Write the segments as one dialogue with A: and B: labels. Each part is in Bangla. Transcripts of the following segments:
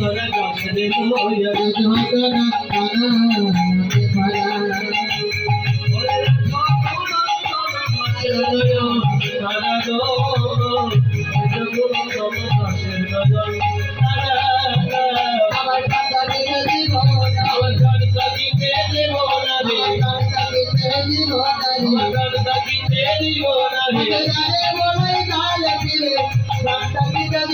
A: তোরা যাস রে
B: তোর হইয়া
A: রে তোর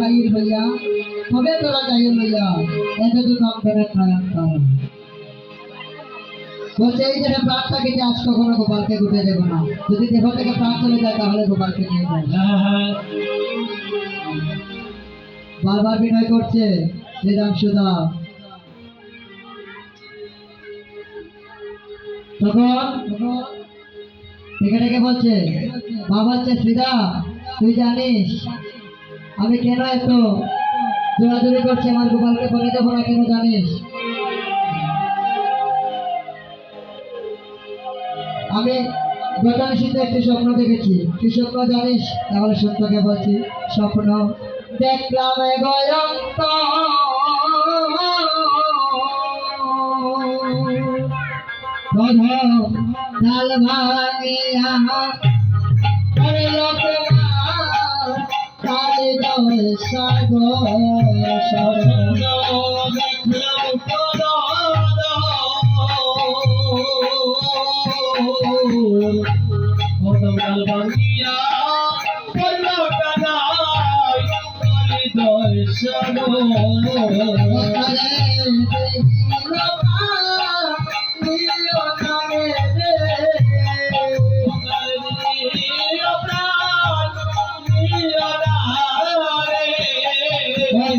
B: বাইর হইয়া তবে তোরা লইয়া এত তো কাম করে বলছে এই যে প্রাণ থাকে যে আজ কখনো গোপালকে গুটে দেবো না যদি দেহ থেকে প্রাণ চলে যায় তাহলে গোপালকে নিয়ে যায় বারবার বিনয় করছে শ্রীরাম সুদা তখন ডেকে বলছে মা বলছে শ্রীদা তুই জানিস আমি কেন এত জোরাজুরি করছি? আমার গোপালকে বলে দেবো না কেন জানিস? আমি গত শীতে একটি স্বপ্ন দেখেছি। কি স্বপ্ন জানিস? তাহলে সত্যকে বলছি, স্বপ্ন দেখলাম গয়ন্ত ভাঙিয়া করে লোকমা কালে দল সাগর
A: Hey,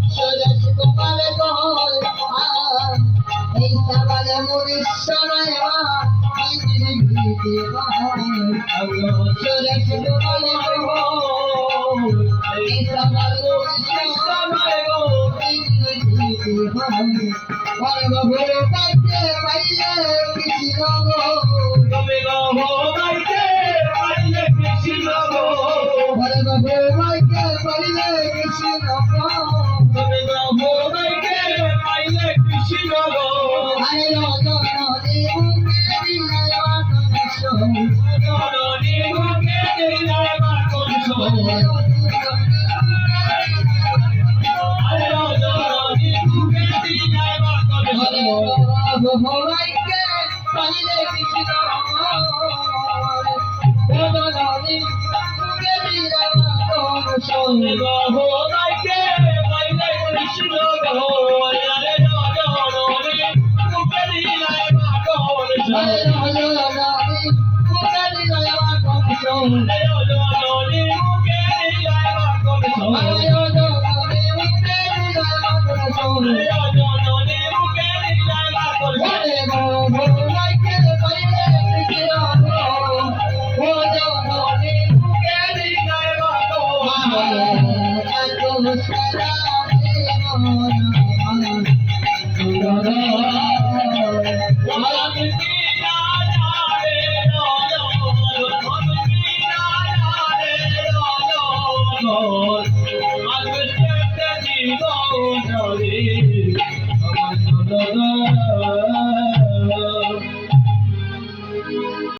B: ভগবানকে পাইলে কৃষ্ণ দিলে Oh.